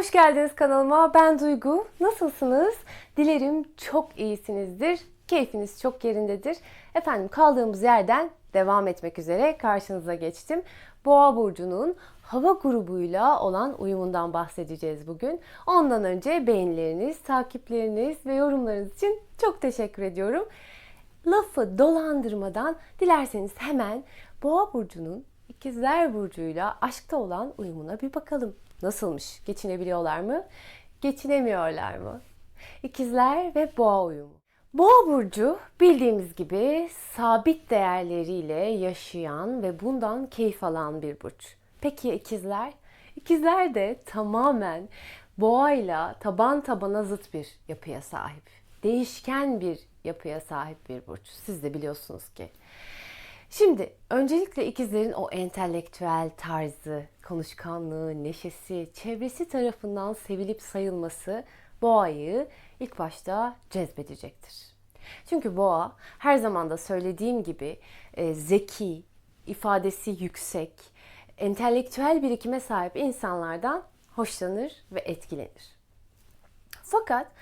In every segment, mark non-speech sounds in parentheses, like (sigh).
Hoş geldiniz kanalıma. Ben Duygu. Nasılsınız? Dilerim çok iyisinizdir. Keyfiniz çok yerindedir. Efendim kaldığımız yerden devam etmek üzere karşınıza geçtim. Boğa burcunun hava grubuyla olan uyumundan bahsedeceğiz bugün. Ondan önce beğenileriniz, takipleriniz ve yorumlarınız için çok teşekkür ediyorum. Lafı dolandırmadan dilerseniz hemen Boğa burcunun İkizler burcuyla aşkta olan uyumuna bir bakalım. Nasılmış? Geçinebiliyorlar mı? Geçinemiyorlar mı? İkizler ve Boğa uyumu. Boğa burcu bildiğimiz gibi sabit değerleriyle yaşayan ve bundan keyif alan bir burç. Peki ya ikizler? İkizler de tamamen boğayla taban tabana zıt bir yapıya sahip. Değişken bir yapıya sahip bir burç. Siz de biliyorsunuz ki. Şimdi öncelikle ikizlerin o entelektüel tarzı, konuşkanlığı, neşesi, çevresi tarafından sevilip sayılması boğayı ilk başta cezbedecektir. Çünkü boğa her zaman da söylediğim gibi e, zeki, ifadesi yüksek, entelektüel birikime sahip insanlardan hoşlanır ve etkilenir. Fakat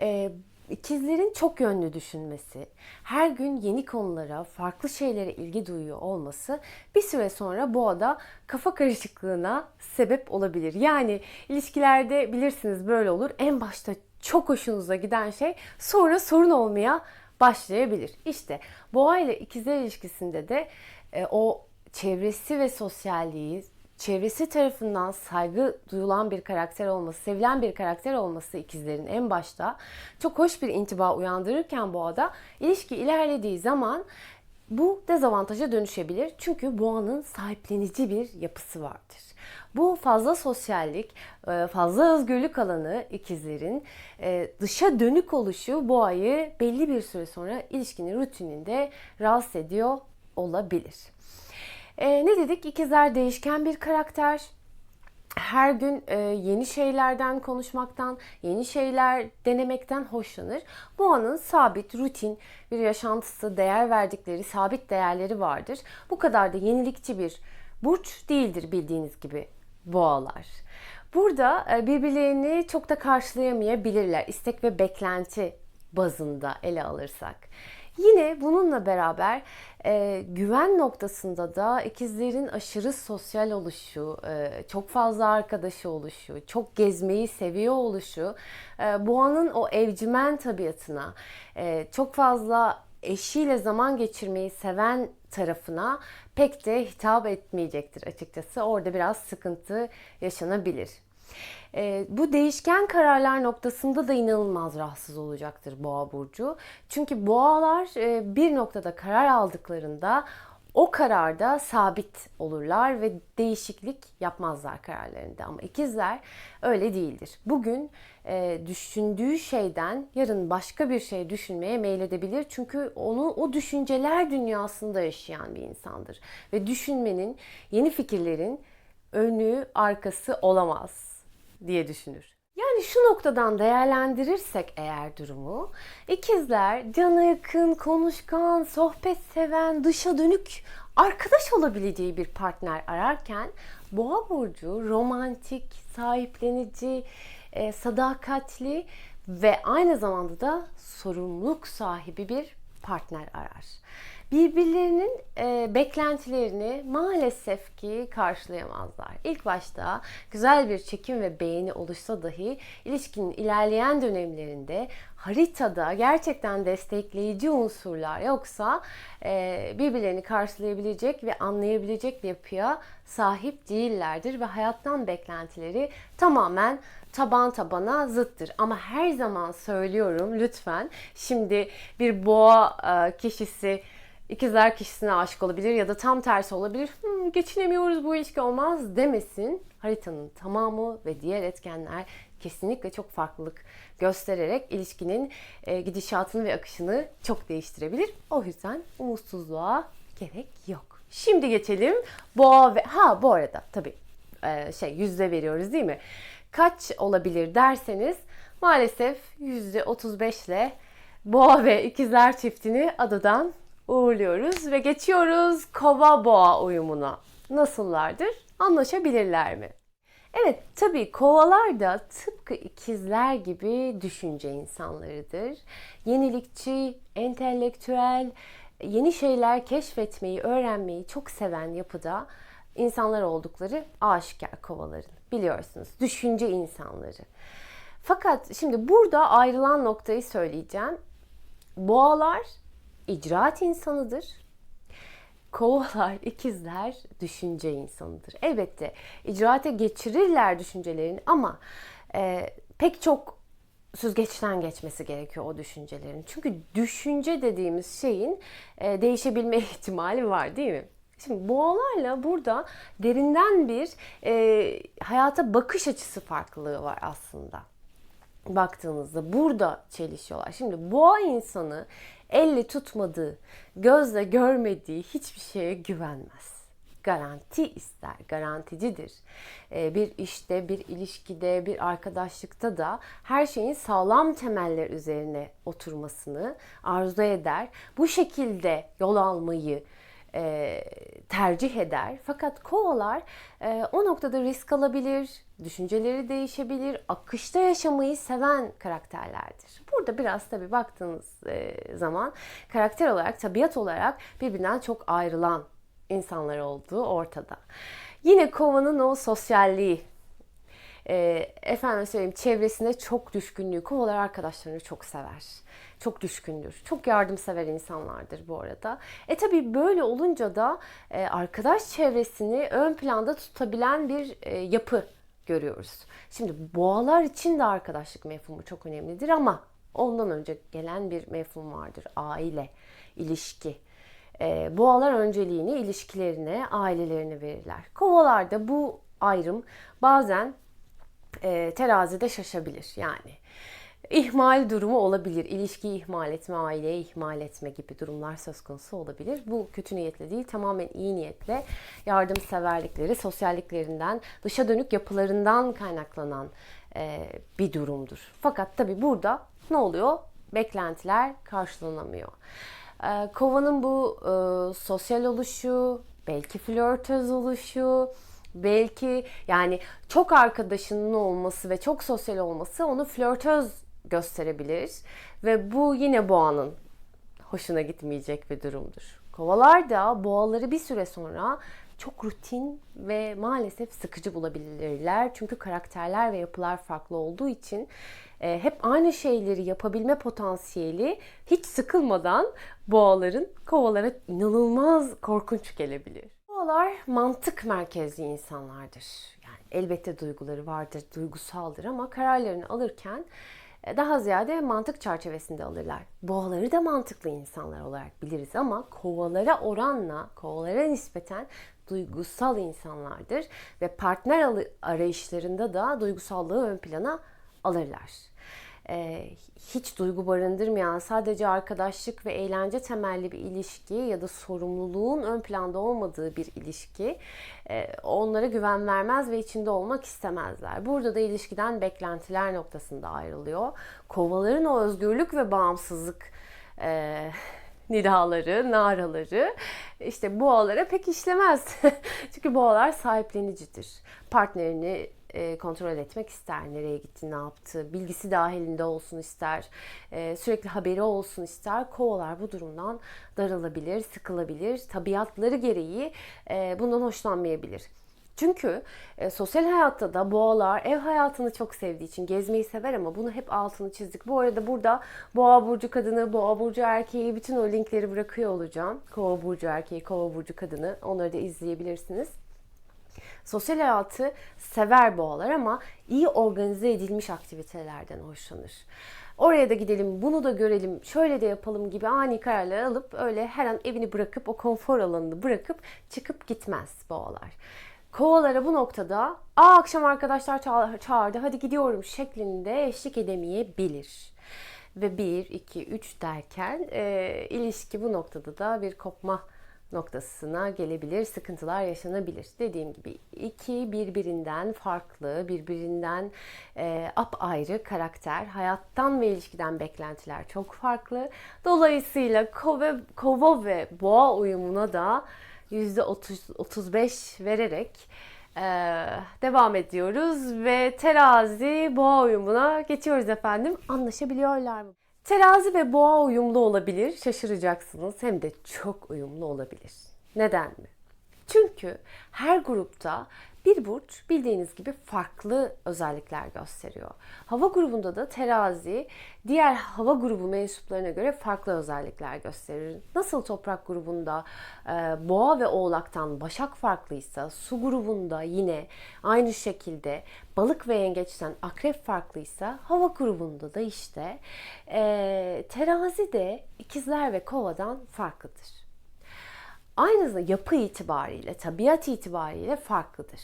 e, ikizlerin çok yönlü düşünmesi, her gün yeni konulara, farklı şeylere ilgi duyuyor olması bir süre sonra boğada kafa karışıklığına sebep olabilir. Yani ilişkilerde bilirsiniz böyle olur. En başta çok hoşunuza giden şey sonra sorun olmaya başlayabilir. İşte boğa ile ikizler ilişkisinde de e, o çevresi ve sosyalliği, çevresi tarafından saygı duyulan bir karakter olması, sevilen bir karakter olması ikizlerin en başta çok hoş bir intiba uyandırırken boğada ilişki ilerlediği zaman bu dezavantaja dönüşebilir. Çünkü boğanın sahiplenici bir yapısı vardır. Bu fazla sosyallik, e, fazla özgürlük alanı ikizlerin e, dışa dönük oluşu boğayı belli bir süre sonra ilişkinin rutininde rahatsız ediyor olabilir. E, ne dedik? İkizler değişken bir karakter. Her gün e, yeni şeylerden konuşmaktan, yeni şeyler denemekten hoşlanır. Boğanın sabit, rutin bir yaşantısı, değer verdikleri sabit değerleri vardır. Bu kadar da yenilikçi bir burç değildir bildiğiniz gibi boğalar. Burada e, birbirlerini çok da karşılayamayabilirler. İstek ve beklenti bazında ele alırsak. Yine bununla beraber e, güven noktasında da ikizlerin aşırı sosyal oluşu, e, çok fazla arkadaşı oluşu, çok gezmeyi seviyor oluşu, e, boğanın o evcimen tabiatına, e, çok fazla eşiyle zaman geçirmeyi seven tarafına pek de hitap etmeyecektir açıkçası. Orada biraz sıkıntı yaşanabilir. E, bu değişken kararlar noktasında da inanılmaz rahatsız olacaktır boğa burcu. Çünkü boğalar e, bir noktada karar aldıklarında o kararda sabit olurlar ve değişiklik yapmazlar kararlarında. Ama ikizler öyle değildir. Bugün e, düşündüğü şeyden yarın başka bir şey düşünmeye meyledebilir. Çünkü onu o düşünceler dünyasında yaşayan bir insandır. Ve düşünmenin, yeni fikirlerin önü arkası olamaz diye düşünür. Yani şu noktadan değerlendirirsek eğer durumu, ikizler canı yakın, konuşkan, sohbet seven, dışa dönük, arkadaş olabileceği bir partner ararken Boğa burcu romantik, sahiplenici, e, sadakatli ve aynı zamanda da sorumluluk sahibi bir partner arar birbirlerinin e, beklentilerini maalesef ki karşılayamazlar. İlk başta güzel bir çekim ve beğeni oluşsa dahi ilişkinin ilerleyen dönemlerinde haritada gerçekten destekleyici unsurlar yoksa e, birbirlerini karşılayabilecek ve anlayabilecek bir yapıya sahip değillerdir ve hayattan beklentileri tamamen taban tabana zıttır. Ama her zaman söylüyorum lütfen şimdi bir boğa e, kişisi ikizler kişisine aşık olabilir ya da tam tersi olabilir. Hmm, geçinemiyoruz bu ilişki olmaz demesin. Haritanın tamamı ve diğer etkenler kesinlikle çok farklılık göstererek ilişkinin e, gidişatını ve akışını çok değiştirebilir. O yüzden umutsuzluğa gerek yok. Şimdi geçelim boğa ve ha bu arada tabii e, şey yüzde veriyoruz değil mi? Kaç olabilir derseniz maalesef yüzde 35 ile boğa ve ikizler çiftini adadan uğurluyoruz ve geçiyoruz kova boğa uyumuna. Nasıllardır? Anlaşabilirler mi? Evet tabii kovalar da tıpkı ikizler gibi düşünce insanlarıdır. Yenilikçi, entelektüel, yeni şeyler keşfetmeyi, öğrenmeyi çok seven yapıda insanlar oldukları aşikar kovaların. Biliyorsunuz düşünce insanları. Fakat şimdi burada ayrılan noktayı söyleyeceğim. Boğalar icraat insanıdır. Kovalar, ikizler düşünce insanıdır. Elbette icraate geçirirler düşüncelerini ama e, pek çok süzgeçten geçmesi gerekiyor o düşüncelerin. Çünkü düşünce dediğimiz şeyin e, değişebilme (laughs) ihtimali var değil mi? Şimdi boğalarla burada derinden bir e, hayata bakış açısı farklılığı var aslında baktığınızda burada çelişiyorlar. Şimdi boğa insanı elle tutmadığı, gözle görmediği hiçbir şeye güvenmez. Garanti ister, garanticidir. Ee, bir işte, bir ilişkide, bir arkadaşlıkta da her şeyin sağlam temeller üzerine oturmasını arzu eder. Bu şekilde yol almayı, e, tercih eder. Fakat kovalar e, o noktada risk alabilir, düşünceleri değişebilir, akışta yaşamayı seven karakterlerdir. Burada biraz tabi baktığınız e, zaman karakter olarak, tabiat olarak birbirinden çok ayrılan insanlar olduğu ortada. Yine kovanın o sosyalliği, e, efendim söyleyeyim çevresine çok düşkünlüğü, kovalar arkadaşlarını çok sever çok düşkündür. Çok yardımsever insanlardır bu arada. E tabi böyle olunca da e, arkadaş çevresini ön planda tutabilen bir e, yapı görüyoruz. Şimdi boğalar için de arkadaşlık mefhumu çok önemlidir ama ondan önce gelen bir mefhum vardır. Aile, ilişki. E, boğalar önceliğini ilişkilerine, ailelerine verirler. Kovalarda bu ayrım bazen e, terazide şaşabilir. Yani ihmal durumu olabilir. İlişkiyi ihmal etme, aileyi ihmal etme gibi durumlar söz konusu olabilir. Bu kötü niyetle değil, tamamen iyi niyetle yardımseverlikleri, sosyalliklerinden, dışa dönük yapılarından kaynaklanan e, bir durumdur. Fakat tabi burada ne oluyor? Beklentiler karşılanamıyor. E, kovanın bu e, sosyal oluşu, belki flörtöz oluşu, belki yani çok arkadaşının olması ve çok sosyal olması onu flörtöz gösterebilir ve bu yine boğanın hoşuna gitmeyecek bir durumdur. Kovalar da boğaları bir süre sonra çok rutin ve maalesef sıkıcı bulabilirler. Çünkü karakterler ve yapılar farklı olduğu için e, hep aynı şeyleri yapabilme potansiyeli hiç sıkılmadan boğaların kovalara inanılmaz korkunç gelebilir. Boğalar mantık merkezli insanlardır. Yani elbette duyguları vardır, duygusaldır ama kararlarını alırken e, daha ziyade mantık çerçevesinde alırlar. Boğaları da mantıklı insanlar olarak biliriz ama kovalara oranla, kovalara nispeten duygusal insanlardır ve partner arayışlarında da duygusallığı ön plana alırlar. Ee, hiç duygu barındırmayan sadece arkadaşlık ve eğlence temelli bir ilişki ya da sorumluluğun ön planda olmadığı bir ilişki e, onlara güven vermez ve içinde olmak istemezler. Burada da ilişkiden beklentiler noktasında ayrılıyor. Kovaların o özgürlük ve bağımsızlık e, (laughs) nidaları, naraları işte boğalara pek işlemez. (laughs) Çünkü boğalar sahiplenicidir. Partnerini e, kontrol etmek ister. Nereye gitti, ne yaptı, bilgisi dahilinde olsun ister. E, sürekli haberi olsun ister. Kovalar bu durumdan daralabilir, sıkılabilir. Tabiatları gereği e, bundan hoşlanmayabilir. Çünkü e, sosyal hayatta da boğalar ev hayatını çok sevdiği için gezmeyi sever ama bunu hep altını çizdik. Bu arada burada boğa burcu kadını, boğa burcu erkeği bütün o linkleri bırakıyor olacağım. Kova burcu erkeği, kova burcu kadını onları da izleyebilirsiniz. Sosyal hayatı sever boğalar ama iyi organize edilmiş aktivitelerden hoşlanır. Oraya da gidelim, bunu da görelim, şöyle de yapalım gibi ani kararlar alıp öyle her an evini bırakıp o konfor alanını bırakıp çıkıp gitmez boğalar. Kovalara bu noktada Aa, akşam arkadaşlar çağırdı hadi gidiyorum şeklinde eşlik edemeyebilir. Ve 1, 2, 3 derken e, ilişki bu noktada da bir kopma noktasına gelebilir, sıkıntılar yaşanabilir. Dediğim gibi iki birbirinden farklı, birbirinden e, ayrı karakter, hayattan ve ilişkiden beklentiler çok farklı. Dolayısıyla kova, kova ve boğa uyumuna da %30-35 vererek Ee, devam ediyoruz ve terazi boğa uyumuna geçiyoruz efendim. Anlaşabiliyorlar mı? Terazi ve boğa uyumlu olabilir. Şaşıracaksınız. Hem de çok uyumlu olabilir. Neden mi? Çünkü her grupta bir burç bildiğiniz gibi farklı özellikler gösteriyor. Hava grubunda da terazi diğer hava grubu mensuplarına göre farklı özellikler gösterir. Nasıl toprak grubunda e, boğa ve oğlaktan başak farklıysa su grubunda yine aynı şekilde balık ve yengeçten akrep farklıysa hava grubunda da işte e, terazi de ikizler ve kovadan farklıdır aynı zamanda yapı itibariyle, tabiat itibariyle farklıdır.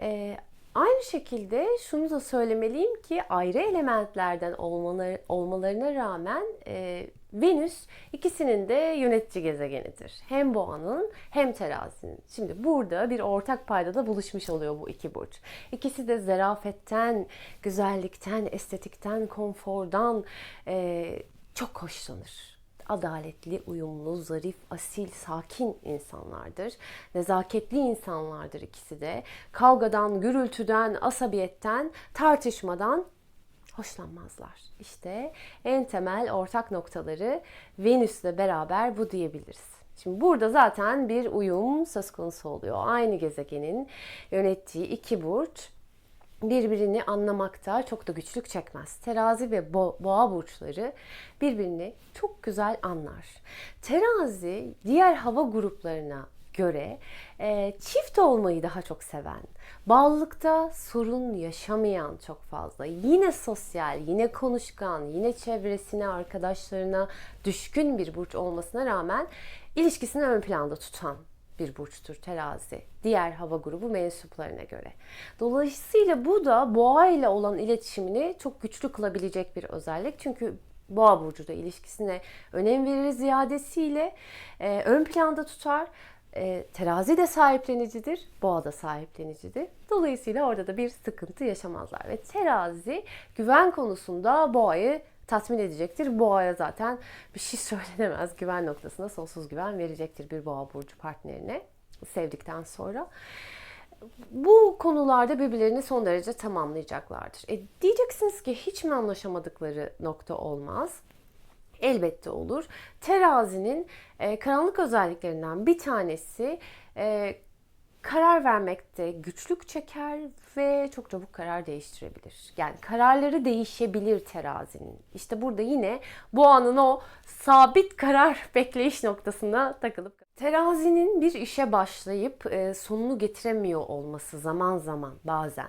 Ee, aynı şekilde şunu da söylemeliyim ki ayrı elementlerden olmaları, olmalarına rağmen e, Venüs ikisinin de yönetici gezegenidir. Hem boğanın hem terazinin. Şimdi burada bir ortak paydada buluşmuş oluyor bu iki burç. İkisi de zerafetten, güzellikten, estetikten, konfordan e, çok hoşlanır adaletli, uyumlu, zarif, asil, sakin insanlardır. Nezaketli insanlardır ikisi de. Kavgadan, gürültüden, asabiyetten, tartışmadan hoşlanmazlar. İşte en temel ortak noktaları Venüs'le beraber bu diyebiliriz. Şimdi burada zaten bir uyum söz konusu oluyor. Aynı gezegenin yönettiği iki burç birbirini anlamakta çok da güçlük çekmez. Terazi ve bo- boğa burçları birbirini çok güzel anlar. Terazi diğer hava gruplarına göre e, çift olmayı daha çok seven, bağlılıkta sorun yaşamayan çok fazla, yine sosyal, yine konuşkan, yine çevresine, arkadaşlarına düşkün bir burç olmasına rağmen ilişkisini ön planda tutan bir burçtur terazi. Diğer hava grubu mensuplarına göre. Dolayısıyla bu da boğa ile olan iletişimini çok güçlü kılabilecek bir özellik. Çünkü boğa burcu da ilişkisine önem verir ziyadesiyle e, ön planda tutar. E, terazi de sahiplenicidir, boğa da sahiplenicidir. Dolayısıyla orada da bir sıkıntı yaşamazlar. Ve terazi güven konusunda boğayı tatmin edecektir. Boğaya zaten bir şey (laughs) söylenemez. Güven noktasında sonsuz güven verecektir bir boğa burcu partnerine sevdikten sonra. Bu konularda birbirlerini son derece tamamlayacaklardır. E, diyeceksiniz ki hiç mi anlaşamadıkları nokta olmaz? Elbette olur. Terazinin e, karanlık özelliklerinden bir tanesi e, karar vermekte güçlük çeker ve çok çabuk karar değiştirebilir. Yani kararları değişebilir terazinin. İşte burada yine boğanın o sabit karar (laughs) bekleyiş noktasına takılıp terazinin bir işe başlayıp e, sonunu getiremiyor olması zaman zaman bazen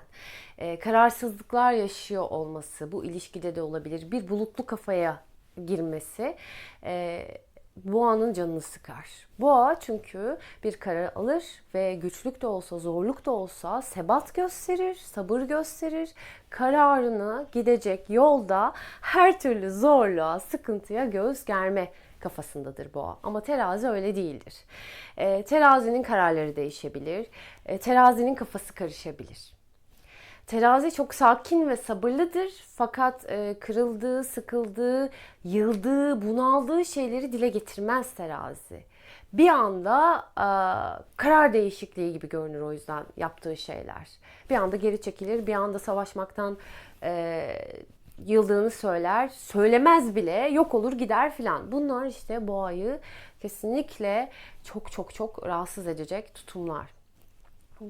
e, kararsızlıklar yaşıyor olması bu ilişkide de olabilir. Bir bulutlu kafaya girmesi e, boğanın canını sıkar. Boğa çünkü bir karar alır ve güçlük de olsa, zorluk da olsa sebat gösterir, sabır gösterir. Kararını gidecek yolda her türlü zorluğa, sıkıntıya göz germe kafasındadır boğa. Ama terazi öyle değildir. E, terazinin kararları değişebilir. E, terazinin kafası karışabilir. Terazi çok sakin ve sabırlıdır fakat e, kırıldığı, sıkıldığı, yıldığı, bunaldığı şeyleri dile getirmez terazi. Bir anda e, karar değişikliği gibi görünür o yüzden yaptığı şeyler. Bir anda geri çekilir, bir anda savaşmaktan e, yıldığını söyler, söylemez bile, yok olur gider filan. Bunlar işte boğayı kesinlikle çok çok çok rahatsız edecek tutumlar.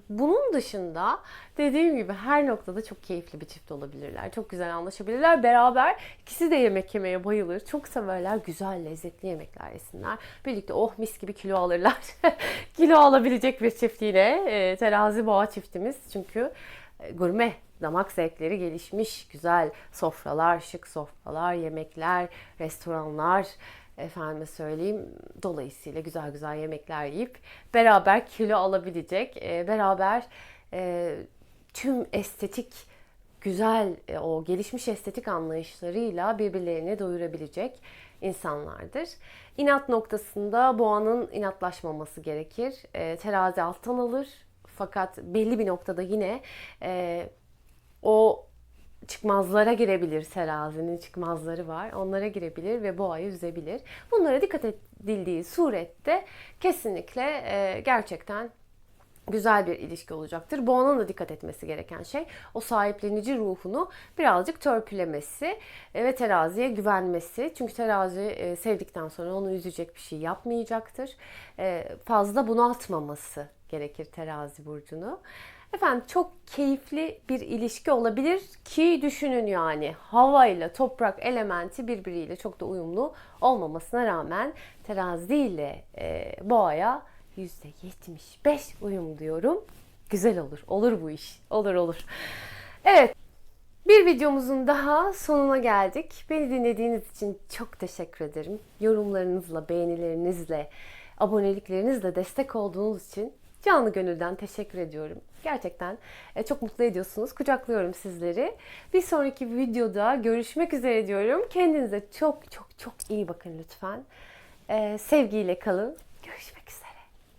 Bunun dışında dediğim gibi her noktada çok keyifli bir çift olabilirler. Çok güzel anlaşabilirler. Beraber ikisi de yemek yemeye bayılır. Çok severler. Güzel, lezzetli yemekler yesinler. Birlikte oh mis gibi kilo alırlar. (laughs) kilo alabilecek bir çift yine. E, terazi boğa çiftimiz. Çünkü e, gurme damak zevkleri gelişmiş, güzel sofralar, şık sofralar, yemekler, restoranlar, efendime söyleyeyim dolayısıyla güzel güzel yemekler yiyip beraber kilo alabilecek, e, beraber e, tüm estetik güzel e, o gelişmiş estetik anlayışlarıyla birbirlerini doyurabilecek insanlardır. İnat noktasında boğanın inatlaşmaması gerekir. E, terazi alttan alır fakat belli bir noktada yine e, o çıkmazlara girebilir terazinin çıkmazları var. Onlara girebilir ve boğayı üzebilir. Bunlara dikkat edildiği surette kesinlikle e, gerçekten güzel bir ilişki olacaktır. Boğanın da dikkat etmesi gereken şey o sahiplenici ruhunu birazcık törpülemesi e, ve teraziye güvenmesi. Çünkü terazi e, sevdikten sonra onu üzecek bir şey yapmayacaktır. E, Fazla bunaltmaması gerekir terazi burcunu. Efendim çok keyifli bir ilişki olabilir ki düşünün yani havayla toprak elementi birbiriyle çok da uyumlu olmamasına rağmen terazi ile e, boğaya %75 uyum diyorum. Güzel olur. Olur bu iş. Olur olur. Evet. Bir videomuzun daha sonuna geldik. Beni dinlediğiniz için çok teşekkür ederim. Yorumlarınızla, beğenilerinizle, aboneliklerinizle destek olduğunuz için canı gönülden teşekkür ediyorum. Gerçekten e, çok mutlu ediyorsunuz. Kucaklıyorum sizleri. Bir sonraki videoda görüşmek üzere diyorum. Kendinize çok çok çok iyi bakın lütfen. E, sevgiyle kalın. Görüşmek üzere.